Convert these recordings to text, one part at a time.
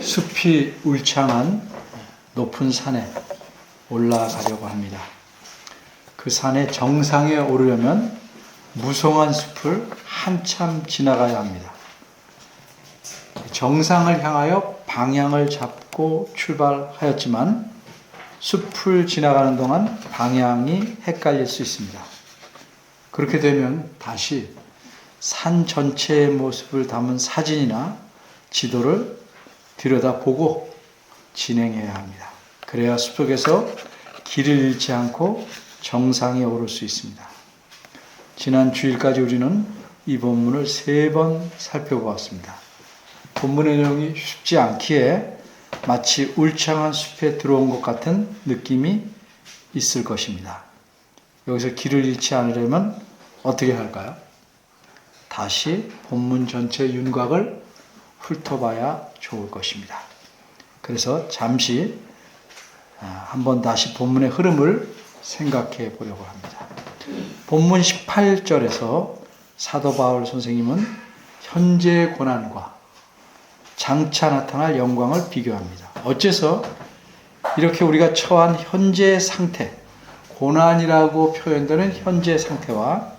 숲이 울창한 높은 산에 올라가려고 합니다. 그 산의 정상에 오르려면 무성한 숲을 한참 지나가야 합니다. 정상을 향하여 방향을 잡고 출발하였지만 숲을 지나가는 동안 방향이 헷갈릴 수 있습니다. 그렇게 되면 다시 산 전체의 모습을 담은 사진이나 지도를 들여다보고 진행해야 합니다. 그래야 숲속에서 길을 잃지 않고 정상에 오를 수 있습니다. 지난 주일까지 우리는 이 본문을 세 번 살펴보았습니다. 본문의 내용이 쉽지 않기에 마치 울창한 숲에 들어온 것 같은 느낌이 있을 것입니다. 여기서 길을 잃지 않으려면 어떻게 할까요? 다시 본문 전체 윤곽을 훑어봐야 좋을 것입니다. 그래서 잠시 아, 한번 다시 본문의 흐름을 생각해 보려고 합니다. 본문 18절에서 사도 바울 선생님은 현재의 고난과 장차 나타날 영광을 비교합니다. 어째서 이렇게 우리가 처한 현재의 상태, 고난이라고 표현되는 현재의 상태와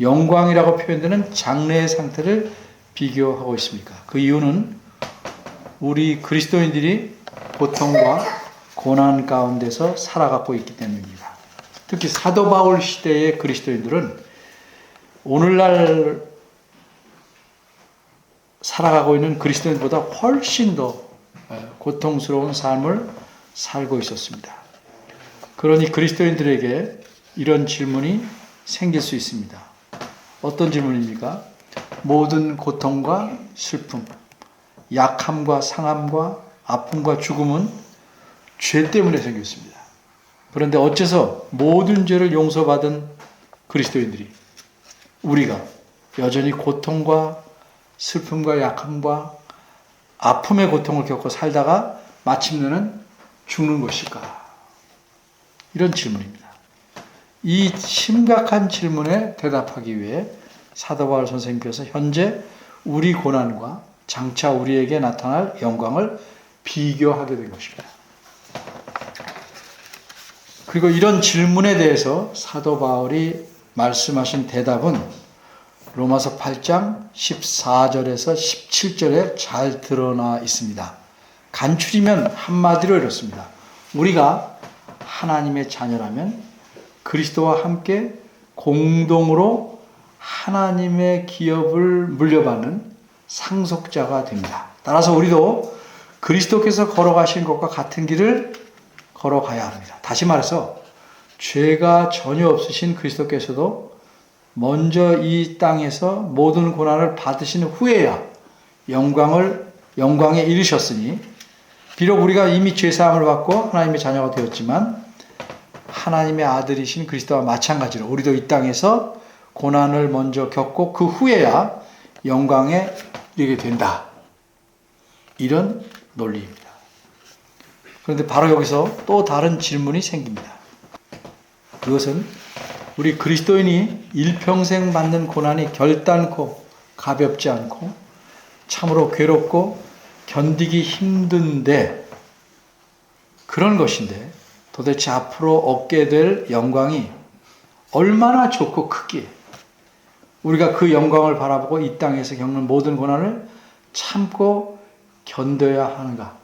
영광이라고 표현되는 장래의 상태를 비교하고 있습니까? 그 이유는 우리 그리스도인들이 고통과 고난 가운데서 살아가고 있기 때문입니다. 특히 사도 바울 시대의 그리스도인들은 오늘날 살아가고 있는 그리스도인보다 훨씬 더 고통스러운 삶을 살고 있었습니다. 그러니 그리스도인들에게 이런 질문이 생길 수 있습니다. 어떤 질문입니까? 모든 고통과 슬픔, 약함과 상함과 아픔과 죽음은 죄 때문에 생겼습니다. 그런데 어째서 모든 죄를 용서받은 그리스도인들이 우리가 여전히 고통과 슬픔과 약함과 아픔의 고통을 겪고 살다가 마침내는 죽는 것일까? 이런 질문입니다. 이 심각한 질문에 대답하기 위해 사도 바울 선생님께서 현재 우리 고난과 장차 우리에게 나타날 영광을 비교하게 된 것입니다. 그리고 이런 질문에 대해서 사도 바울이 말씀하신 대답은 로마서 8장 14절에서 17절에 잘 드러나 있습니다. 간추리면 한마디로 이렇습니다. 우리가 하나님의 자녀라면 그리스도와 함께 공동으로 하나님의 기업을 물려받는 상속자가 됩니다. 따라서 우리도 그리스도께서 걸어가신 것과 같은 길을 걸어가야 합니다. 다시 말해서 죄가 전혀 없으신 그리스도께서도 먼저 이 땅에서 모든 고난을 받으신 후에야 영광을 영광에 이르셨으니 비록 우리가 이미 죄 사함을 받고 하나님의 자녀가 되었지만 하나님의 아들이신 그리스도와 마찬가지로 우리도 이 땅에서 고난을 먼저 겪고 그 후에야 영광에 이르게 된다. 이런 논리입니다. 그런데 바로 여기서 또 다른 질문이 생깁니다. 그것은 우리 그리스도인이 일평생 받는 고난이 결단코 가볍지 않고 참으로 괴롭고 견디기 힘든데 그런 것인데 도대체 앞으로 얻게 될 영광이 얼마나 좋고 크기에 우리가 그 영광을 바라보고 이 땅에서 겪는 모든 고난을 참고 견뎌야 하는가?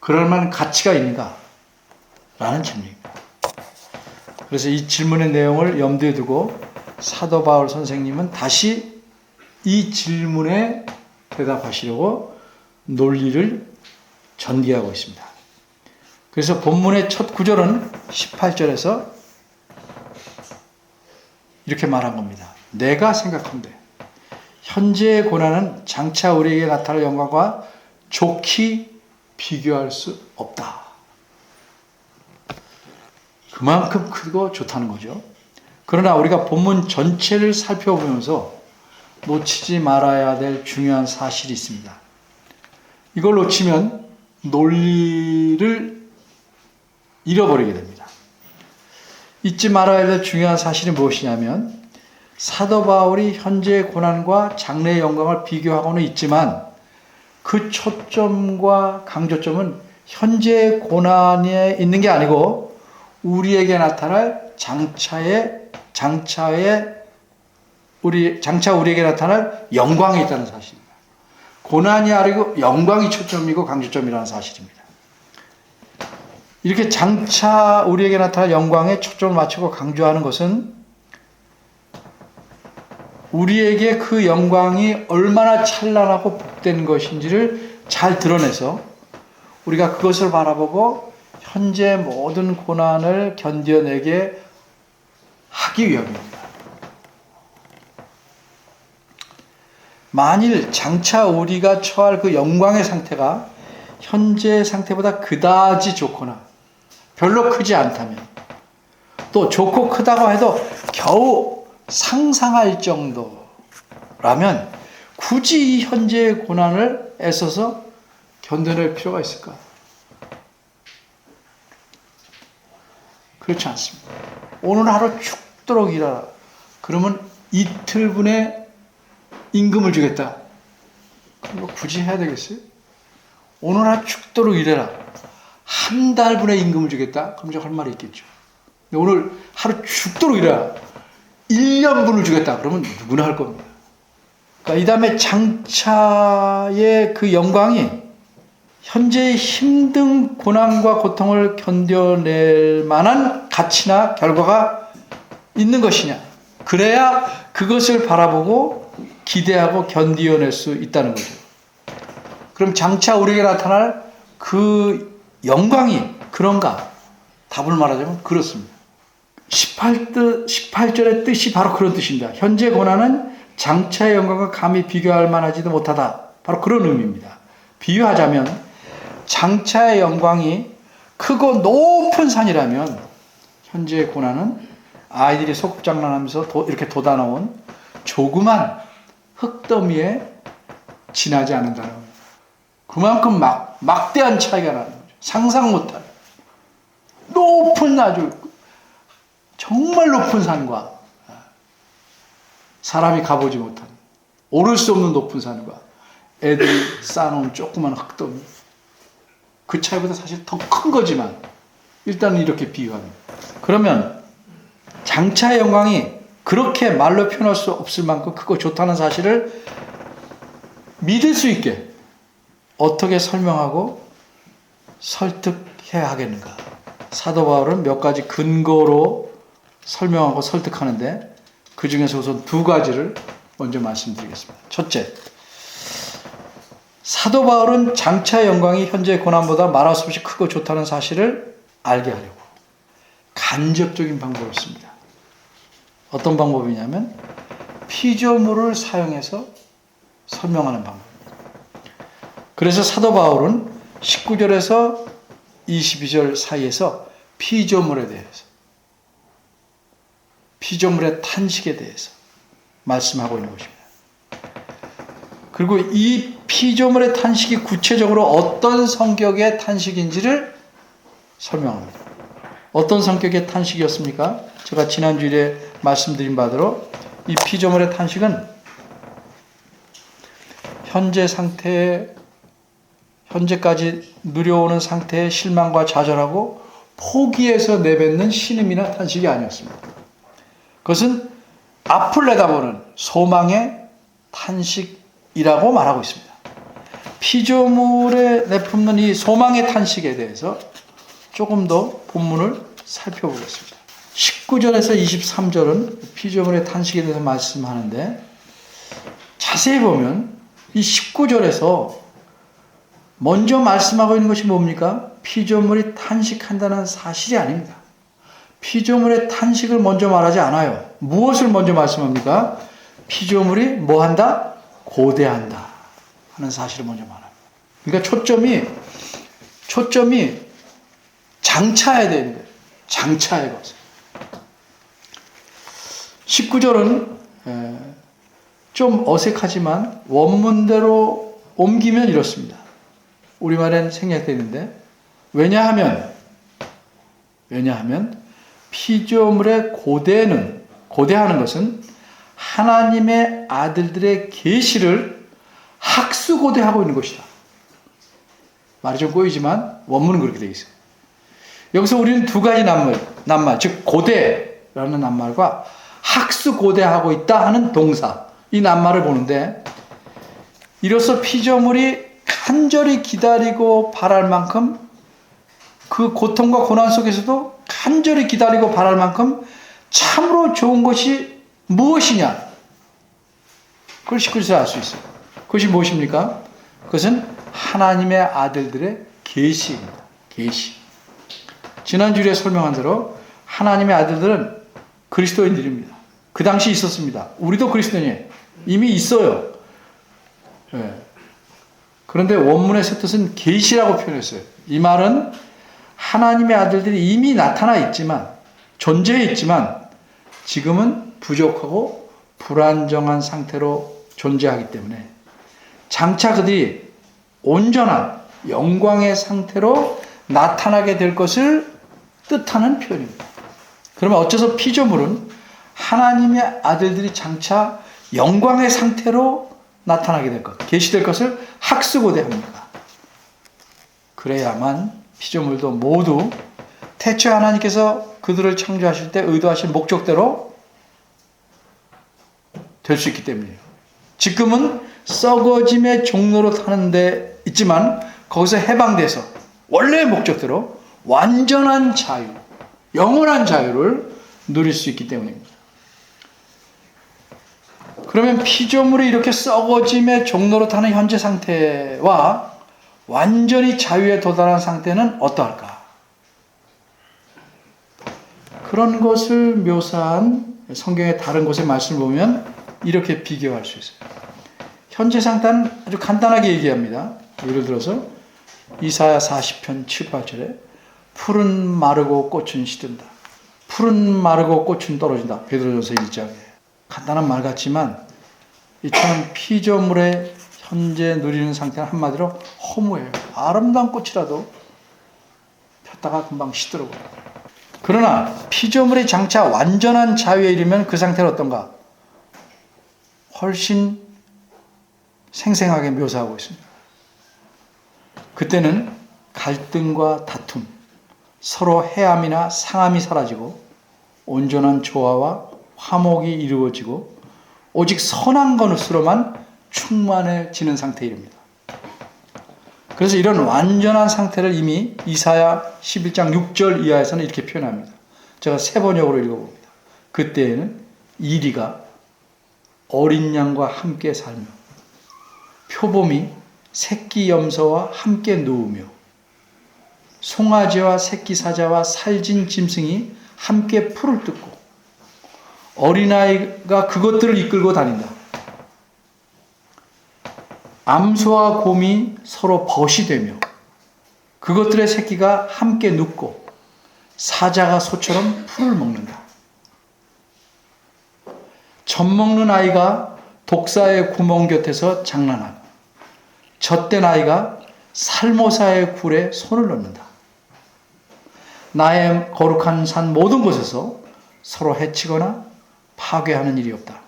그럴 만한 가치가 있는가? 라는 질문입니다. 그래서 이 질문의 내용을 염두에 두고 사도 바울 선생님은 다시 이 질문에 대답하시려고 논리를 전개하고 있습니다. 그래서 본문의 첫 구절은 18절에서 이렇게 말한 겁니다. 내가 생각한데 현재의 고난은 장차 우리에게 나타날 영광과 좋게 비교할 수 없다. 그만큼 크고 좋다는 거죠. 그러나 우리가 본문 전체를 살펴보면서 놓치지 말아야 될 중요한 사실이 있습니다. 이걸 놓치면 논리를 잃어버리게 됩니다. 잊지 말아야 될 중요한 사실이 무엇이냐면 사도 바울이 현재의 고난과 장래의 영광을 비교하고는 있지만 그 초점과 강조점은 현재 고난에 있는 게 아니고 우리에게 나타날 장차의 장차의 우리 장차 우리에게 나타날 영광이 있다는 사실입니다. 고난이 아니고 영광이 초점이고 강조점이라는 사실입니다. 이렇게 장차 우리에게 나타날 영광에 초점을 맞추고 강조하는 것은 우리에게 그 영광이 얼마나 찬란하고 복된 것인지를 잘 드러내서 우리가 그것을 바라보고 현재 모든 고난을 견뎌내게 하기 위함입니다. 만일 장차 우리가 처할 그 영광의 상태가 현재 상태보다 그다지 좋거나 별로 크지 않다면 또 좋고 크다고 해도 겨우 상상할 정도라면 굳이 이 현재의 고난을 애써서 견뎌낼 필요가 있을까? 그렇지 않습니다. 오늘 하루 죽도록 일하라. 그러면 이틀분의 임금을 주겠다. 그럼 뭐 굳이 해야 되겠어요? 오늘 하루 죽도록 일해라. 한 달분의 임금을 주겠다. 그럼 할 말이 있겠죠. 오늘 하루 죽도록 일해라. 1년분을 주겠다. 그러면 누구나 할 겁니다. 그러니까 이 다음에 장차의 그 영광이 현재의 힘든 고난과 고통을 견뎌낼 만한 가치나 결과가 있는 것이냐. 그래야 그것을 바라보고 기대하고 견디어낼 수 있다는 거죠. 그럼 장차 우리에게 나타날 그 영광이 그런가? 답을 말하자면 그렇습니다. 18, 18절의 뜻이 바로 그런 뜻입니다. 현재 고난은 장차의 영광과 감히 비교할 만하지도 못하다. 바로 그런 의미입니다. 비유하자면 장차의 영광이 크고 높은 산이라면 현재의 고난은 아이들이 소꿉장난하면서 도, 이렇게 돋아놓은 조그만 흙더미에 지나지 않는다는. 그만큼 막, 막대한 차이가 나는 거죠. 상상 못할 높은 아주 정말 높은 산과 사람이 가보지 못한 오를 수 없는 높은 산과 애들이 쌓아놓은 조그만 흙더미 그 차이보다 사실 더 큰 거지만 일단은 이렇게 비유합니다. 그러면 장차의 영광이 그렇게 말로 표현할 수 없을 만큼 크고 좋다는 사실을 믿을 수 있게 어떻게 설명하고 설득해야 하겠는가? 사도 바울은 몇 가지 근거로 설명하고 설득하는데 그 중에서 우선 두 가지를 먼저 말씀드리겠습니다. 첫째, 사도 바울은 장차 영광이 현재 고난보다 말할 수 없이 크고 좋다는 사실을 알게 하려고 간접적인 방법을 씁니다. 어떤 방법이냐면 피조물을 사용해서 설명하는 방법입니다. 그래서 사도 바울은 19절에서 22절 사이에서 피조물에 대해서 피조물의 탄식에 대해서 말씀하고 있는 것입니다. 그리고 이 피조물의 탄식이 구체적으로 어떤 성격의 탄식인지를 설명합니다. 어떤 성격의 탄식이었습니까? 제가 지난주에 말씀드린 바대로 이 피조물의 탄식은 현재 상태에 현재까지 누려오는 상태의 실망과 좌절하고 포기해서 내뱉는 신음이나 탄식이 아니었습니다. 그것은 앞을 내다보는 소망의 탄식이라고 말하고 있습니다. 피조물에 내뿜는 이 소망의 탄식에 대해서 조금 더 본문을 살펴보겠습니다. 19절에서 23절은 피조물의 탄식에 대해서 말씀하는데 자세히 보면 이 19절에서 먼저 말씀하고 있는 것이 뭡니까? 피조물이 탄식한다는 사실이 아닙니다. 피조물의 탄식을 먼저 말하지 않아요. 무엇을 먼저 말씀합니까? 피조물이 뭐 한다? 고대한다. 하는 사실을 먼저 말합니다. 그러니까 초점이, 초점이 장차에 되는 거예요. 장차의 것. 19절은 좀 어색하지만 원문대로 옮기면 이렇습니다. 우리말엔 생략되는데 왜냐하면 왜냐하면 피조물의 고대는 고대하는 것은 하나님의 아들들의 계시를 학수고대하고 있는 것이다. 말이 좀 꼬이지만 원문은 그렇게 되어 있어요. 여기서 우리는 두 가지 낱말, 낱말, 즉 고대라는 낱말과 학수 고대하고 있다 하는 동사 이 낱말을 보는데 이로써 피조물이 간절히 기다리고 바랄 만큼 그 고통과 고난 속에서도 간절히 기다리고 바랄 만큼 참으로 좋은 것이 무엇이냐? 그걸 19절 알수 있어요. 그것이 무엇입니까? 그것은 하나님의 아들들의 계시입니다. 계시. 지난주에 설명한 대로 하나님의 아들들은 그리스도인들입니다. 그 당시 있었습니다. 우리도 그리스도인이에요. 이미 있어요. 예. 그런데 원문의 뜻은 계시라고 표현했어요. 이 말은 하나님의 아들들이 이미 나타나 있지만 존재해 있지만 지금은 부족하고 불안정한 상태로 존재하기 때문에 장차 그들이 온전한 영광의 상태로 나타나게 될 것을 뜻하는 표현입니다. 그러면 어째서 피조물은 하나님의 아들들이 장차 영광의 상태로 나타나게 될 것, 계시될 것을 학수고대합니까? 그래야만 피조물도 모두 태초에 하나님께서 그들을 창조하실 때 의도하신 목적대로 될 수 있기 때문이에요. 지금은 썩어짐의 종로로 타는 데 있지만 거기서 해방돼서 원래의 목적대로 완전한 자유, 영원한 자유를 누릴 수 있기 때문입니다. 그러면 피조물이 이렇게 썩어짐의 종로로 타는 현재 상태와 완전히 자유에 도달한 상태는 어떠할까? 그런 것을 묘사한 성경의 다른 곳의 말씀을 보면 이렇게 비교할 수 있어요. 현재 상태는 아주 간단하게 얘기합니다. 예를 들어서 이사야 40편 7, 8절에 푸른 마르고 꽃은 시든다. 푸른 마르고 꽃은 떨어진다. 베드로전서 1장에. 간단한 말 같지만 이처럼 피조물의 현재 누리는 상태는 한마디로 허무해요. 아름다운 꽃이라도 폈다가 금방 시들어버려요. 그러나 피조물이 장차 완전한 자유에 이르면 그 상태는 어떤가? 훨씬 생생하게 묘사하고 있습니다. 그때는 갈등과 다툼, 서로 해함이나 상함이 사라지고 온전한 조화와 화목이 이루어지고 오직 선한 것으로만 충만해지는 상태에 이릅니다. 그래서 이런 완전한 상태를 이미 이사야 11장 6절 이하에서는 이렇게 표현합니다. 제가 세 번역으로 읽어봅니다. 그때에는 이리가 어린 양과 함께 살며 표범이 새끼 염소와 함께 누우며 송아지와 새끼 사자와 살진 짐승이 함께 풀을 뜯고 어린아이가 그것들을 이끌고 다닌다. 암소와 곰이 서로 벗이 되며 그것들의 새끼가 함께 눕고 사자가 소처럼 풀을 먹는다. 젖 먹는 아이가 독사의 구멍 곁에서 장난하고 젖된 아이가 살모사의 굴에 손을 넣는다. 나의 거룩한 산 모든 곳에서 서로 해치거나 파괴하는 일이 없다.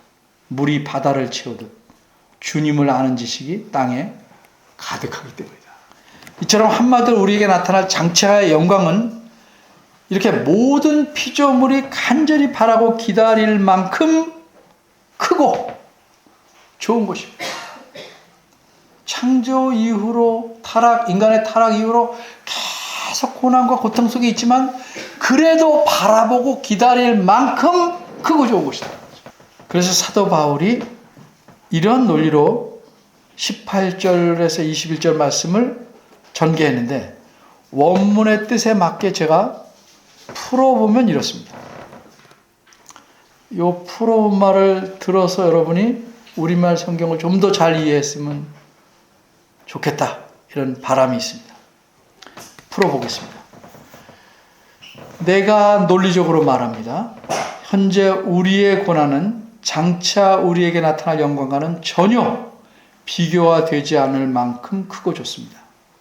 물이 바다를 채우듯 주님을 아는 지식이 땅에 가득하기 때문이다. 이처럼 한마디로 우리에게 나타날 장차의 영광은 이렇게 모든 피조물이 간절히 바라고 기다릴 만큼 크고 좋은 것입니다. 창조 이후로 타락, 인간의 타락 이후로 계속 고난과 고통 속에 있지만 그래도 바라보고 기다릴 만큼 크고 좋은 것이다. 그래서 사도 바울이 이런 논리로 18절에서 21절 말씀을 전개했는데 원문의 뜻에 맞게 제가 풀어보면 이렇습니다. 이 풀어본 말을 들어서 여러분이 우리말 성경을 좀 더 잘 이해했으면 좋겠다. 이런 바람이 있습니다. 풀어보겠습니다. 내가 논리적으로 말합니다. 현재 우리의 고난은 장차 우리에게 나타날 영광과는 전혀 비교가 되지 않을 만큼 크고 좋습니다.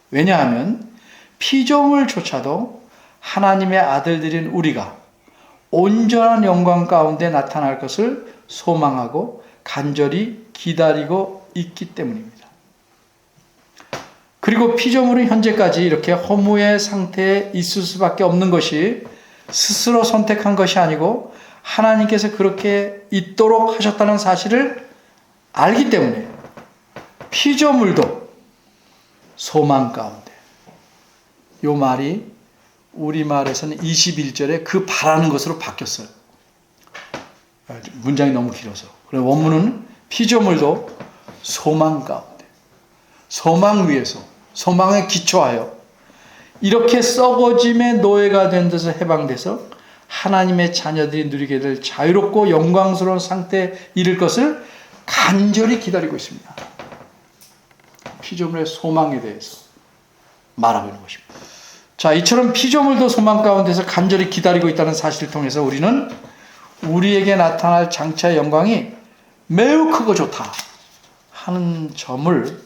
왜냐하면 피조물 조차도 하나님의 아들들인 우리가 온전한 영광 가운데 나타날 것을 소망하고 간절히 기다리고 있기 때문입니다. 그리고 피조물은 현재까지 이렇게 허무의 상태에 있을 수밖에 없는 것이 스스로 선택한 것이 아니고 하나님께서 그렇게 있도록 하셨다는 사실을 알기 때문에 피조물도 소망 가운데 요 말이 우리말에서는 21절에 그 바라는 것으로 바뀌었어요. 문장이 너무 길어서. 그래 원문은 피조물도 소망 가운데 소망 위에서 소망에 기초하여 이렇게 썩어짐의 노예가 된 데서 해방돼서 하나님의 자녀들이 누리게 될 자유롭고 영광스러운 상태에 이를 것을 간절히 기다리고 있습니다. 피조물의 소망에 대해서 말하고 있는 것입니다. 자, 이처럼 피조물도 소망 가운데서 간절히 기다리고 있다는 사실을 통해서 우리는 우리에게 나타날 장차의 영광이 매우 크고 좋다 하는 점을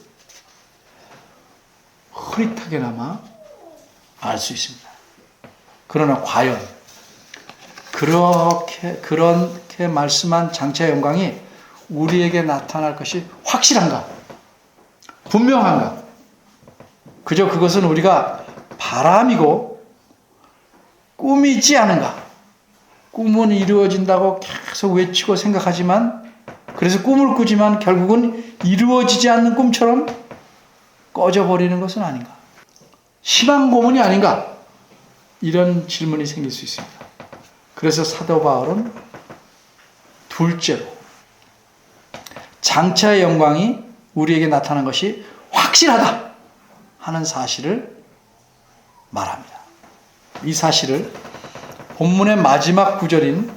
흐릿하게나마 알 수 있습니다. 그러나 과연 그렇게 그렇게 말씀한 장차의 영광이 우리에게 나타날 것이 확실한가? 분명한가? 그저 그것은 우리가 바람이고 꿈이지 않은가? 꿈은 이루어진다고 계속 외치고 생각하지만 그래서 꿈을 꾸지만 결국은 이루어지지 않는 꿈처럼 꺼져버리는 것은 아닌가? 희망 고문이 아닌가? 이런 질문이 생길 수 있습니다. 그래서 사도 바울은 둘째로 장차의 영광이 우리에게 나타난 것이 확실하다 하는 사실을 말합니다. 이 사실을 본문의 마지막 구절인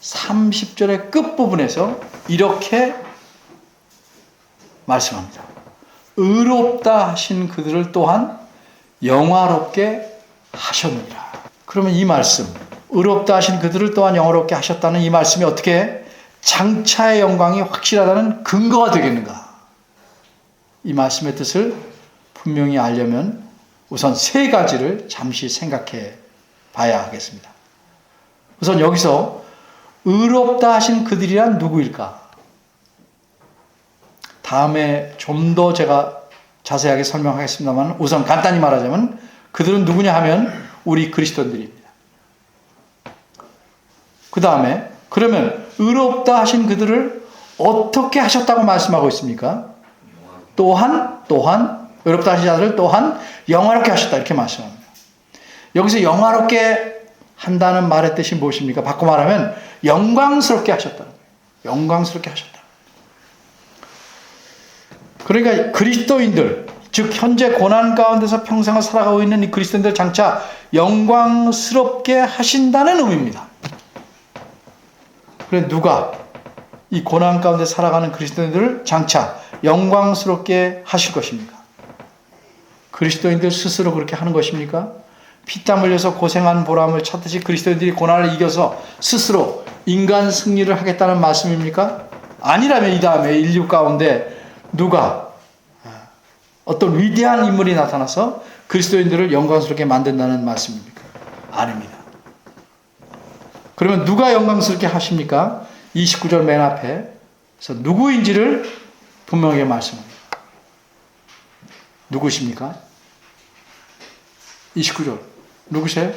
30절의 끝부분에서 이렇게 말씀합니다. 의롭다 하신 그들을 또한 영화롭게 하셨느니라. 그러면 이 말씀, 의롭다 하신 그들을 또한 영화롭게 하셨다는 이 말씀이 어떻게 장차의 영광이 확실하다는 근거가 되겠는가? 이 말씀의 뜻을 분명히 알려면 우선 세 가지를 잠시 생각해 봐야 하겠습니다. 우선 여기서 의롭다 하신 그들이란 누구일까? 다음에 좀 더 제가 자세하게 설명하겠습니다만 우선 간단히 말하자면 그들은 누구냐 하면 우리 그리스도인들입니다. 그 다음에 그러면 의롭다 하신 그들을 어떻게 하셨다고 말씀하고 있습니까? 또한 또한 의롭다 하신 자들을 또한 영화롭게 하셨다 이렇게 말씀합니다. 여기서 영화롭게 한다는 말의 뜻이 무엇입니까? 바꿔 말하면 영광스럽게 거예요. 영광스럽게 하셨다. 그러니까 그리스도인들, 즉 현재 고난 가운데서 평생을 살아가고 있는 이 그리스도인들 장차 영광스럽게 하신다는 의미입니다. 그래 누가 이 고난 가운데 살아가는 그리스도인들을 장차 영광스럽게 하실 것입니까? 그리스도인들 스스로 그렇게 하는 것입니까? 피땀 흘려서 고생한 보람을 찾듯이 그리스도인들이 고난을 이겨서 스스로 인간 승리를 하겠다는 말씀입니까? 아니라면 이 다음에 인류 가운데 누가 어떤 위대한 인물이 나타나서 그리스도인들을 영광스럽게 만든다는 말씀입니까? 아닙니다. 그러면 누가 영광스럽게 하십니까? 29절 맨 앞에서 누구인지를 분명하게 말씀합니다. 누구십니까? 29절. 누구세요?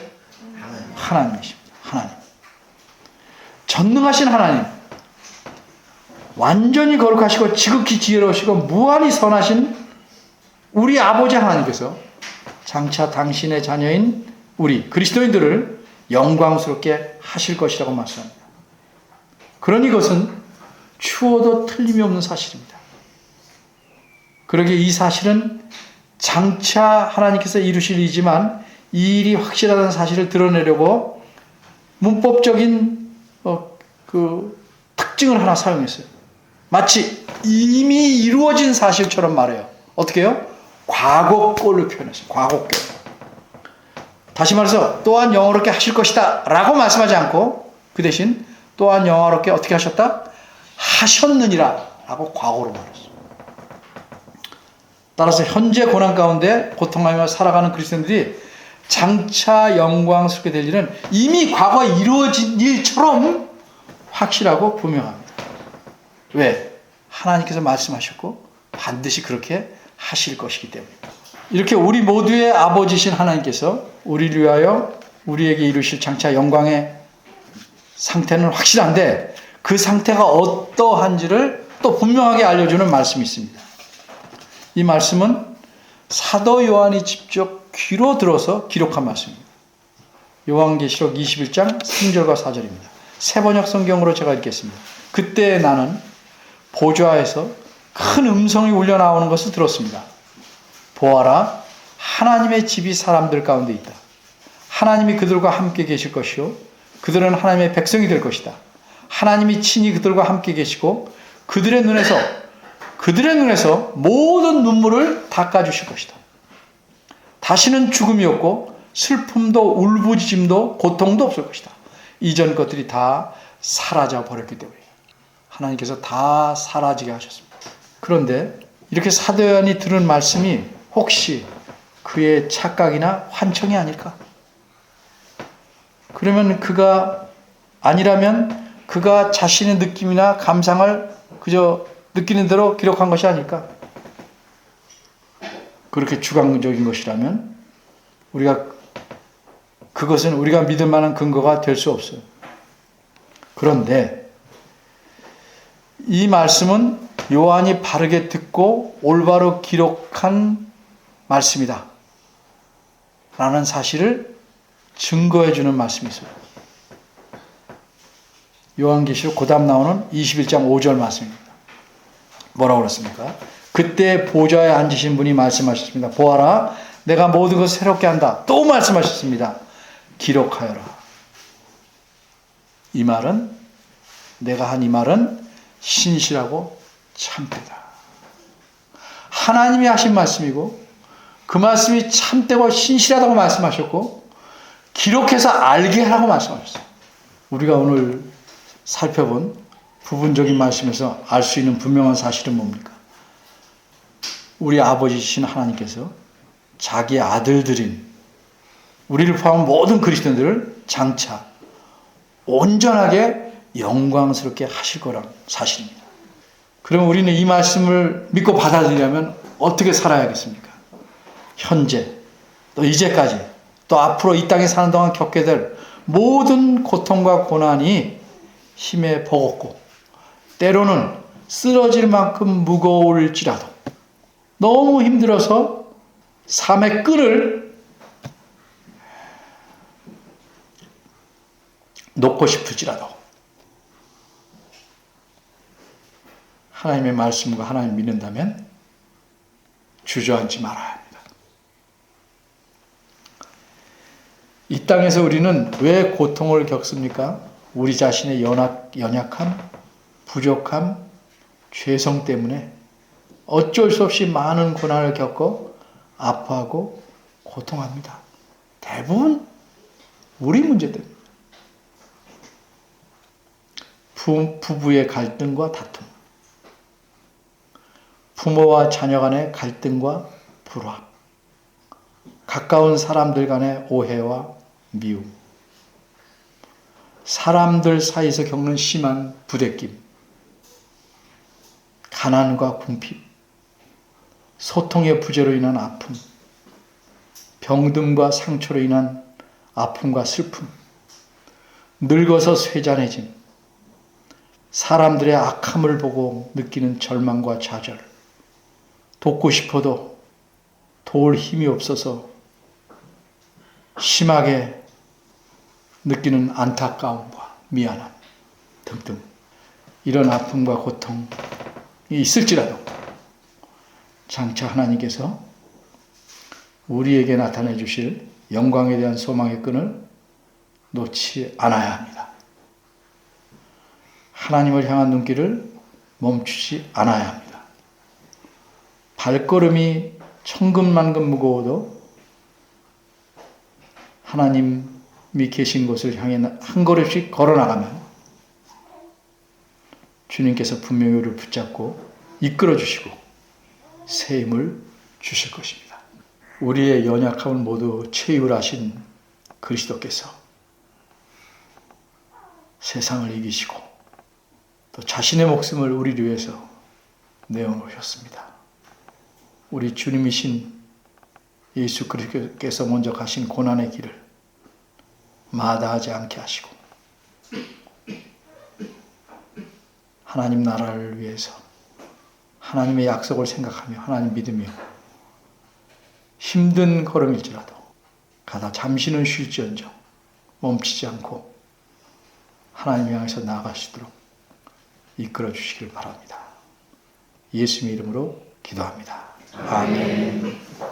하나님이십니다. 하나님. 전능하신 하나님. 완전히 거룩하시고 지극히 지혜로우시고 무한히 선하신 우리 아버지 하나님께서 장차 당신의 자녀인 우리 그리스도인들을 영광스럽게 하실 것이라고 말씀합니다. 그러니 이것은 추워도 틀림이 없는 사실입니다. 그러기에 이 사실은 장차 하나님께서 이루실 일이지만 이 일이 확실하다는 사실을 드러내려고 문법적인 어, 그 특징을 하나 사용했어요. 마치 이미 이루어진 사실처럼 말해요. 어떻게 해요? 과거꼴로 표현했어요. 과거꼴. 다시 말해서 또한 영어롭게 하실 것이다 라고 말씀하지 않고 그 대신 또한 영어롭게 어떻게 하셨다? 하셨느니라 라고 과거로 말했어요. 따라서 현재 고난 가운데 고통하며 살아가는 그리스도인들이 장차 영광스럽게 될 일은 이미 과거에 이루어진 일처럼 확실하고 분명합니다. 왜? 하나님께서 말씀하셨고 반드시 그렇게 하실 것이기 때문입니다. 이렇게 우리 모두의 아버지신 하나님께서 우리를 위하여 우리에게 이루실 장차 영광의 상태는 확실한데 그 상태가 어떠한지를 또 분명하게 알려주는 말씀이 있습니다. 이 말씀은 사도 요한이 직접 귀로 들어서 기록한 말씀입니다. 요한계시록 21장 3절과 4절입니다. 세 번역 성경으로 제가 읽겠습니다. 그때 나는 보좌에서 큰 음성이 울려 나오는 것을 들었습니다. 보아라, 하나님의 집이 사람들 가운데 있다. 하나님이 그들과 함께 계실 것이요. 그들은 하나님의 백성이 될 것이다. 하나님이 친히 그들과 함께 계시고 그들의 눈에서 그들의 눈에서 모든 눈물을 닦아 주실 것이다. 다시는 죽음이 없고 슬픔도 울부짖음도 고통도 없을 것이다. 이전 것들이 다 사라져 버렸기 때문에 하나님께서 다 사라지게 하셨습니다. 그런데 이렇게 사도연이 들은 말씀이 혹시 그의 착각이나 환청이 아닐까? 그러면 그가 아니라면 그가 자신의 느낌이나 감상을 그저 느끼는 대로 기록한 것이 아닐까? 그렇게 주관적인 것이라면 우리가 그것은 우리가 믿을 만한 근거가 될 수 없어요. 그런데 이 말씀은 요한이 바르게 듣고 올바로 기록한 말씀이다. 라는 사실을 증거해 주는 말씀이 있어요. 요한계시록 고담 나오는 21장 5절 말씀입니다. 뭐라고 그랬습니까? 그때 보좌에 앉으신 분이 말씀하셨습니다. 보아라, 내가 모든 것을 새롭게 한다. 또 말씀하셨습니다. 기록하여라. 이 말은 내가 한 이 말은 신실하고 참되다. 하나님이 하신 말씀이고 그 말씀이 참되고 신실하다고 말씀하셨고 기록해서 알게 하라고 말씀하셨어요. 우리가 오늘 살펴본 부분적인 말씀에서 알 수 있는 분명한 사실은 뭡니까? 우리 아버지신 하나님께서 자기 아들들인 우리를 포함한 모든 그리스도인들을 장차 온전하게 영광스럽게 하실 거란 사실입니다. 그럼 우리는 이 말씀을 믿고 받아들이려면 어떻게 살아야겠습니까? 현재, 또 이제까지, 또 앞으로 이 땅에 사는 동안 겪게 될 모든 고통과 고난이 힘에 버겁고, 때로는 쓰러질 만큼 무거울지라도, 너무 힘들어서 삶의 끈을 놓고 싶을지라도, 하나님의 말씀과 하나님 믿는다면 주저앉지 말아야 합니다. 이 땅에서 우리는 왜 고통을 겪습니까? 우리 자신의 연약, 연약함, 부족함, 죄성 때문에 어쩔 수 없이 많은 고난을 겪고 아파하고 고통합니다. 대부분 우리 문제 때문에. 부, 부부의 갈등과 다툼. 부모와 자녀 간의 갈등과 불화, 가까운 사람들 간의 오해와 미움, 사람들 사이에서 겪는 심한 부대낌, 가난과 궁핍, 소통의 부재로 인한 아픔, 병듦과 상처로 인한 아픔과 슬픔, 늙어서 쇠잔해짐, 사람들의 악함을 보고 느끼는 절망과 좌절, 돕고 싶어도 도울 힘이 없어서 심하게 느끼는 안타까움과 미안함 등등 이런 아픔과 고통이 있을지라도 장차 하나님께서 우리에게 나타내 주실 영광에 대한 소망의 끈을 놓지 않아야 합니다. 하나님을 향한 눈길을 멈추지 않아야 합니다. 발걸음이 천근만근 무거워도 하나님이 계신 곳을 향해 한 걸음씩 걸어 나가면 주님께서 분명히 우리를 붙잡고 이끌어 주시고 새 힘을 주실 것입니다. 우리의 연약함을 모두 채율하신 그리스도께서 세상을 이기시고 또 자신의 목숨을 우리를 위해서 내어 놓으셨습니다. 우리 주님이신 예수 그리스도께서 먼저 가신 고난의 길을 마다하지 않게 하시고 하나님 나라를 위해서 하나님의 약속을 생각하며 하나님 믿으며 힘든 걸음일지라도 가다 잠시는 쉴지언정 멈추지 않고 하나님 향해서 나아가시도록 이끌어 주시길 바랍니다. 예수님의 이름으로 기도합니다. 아멘.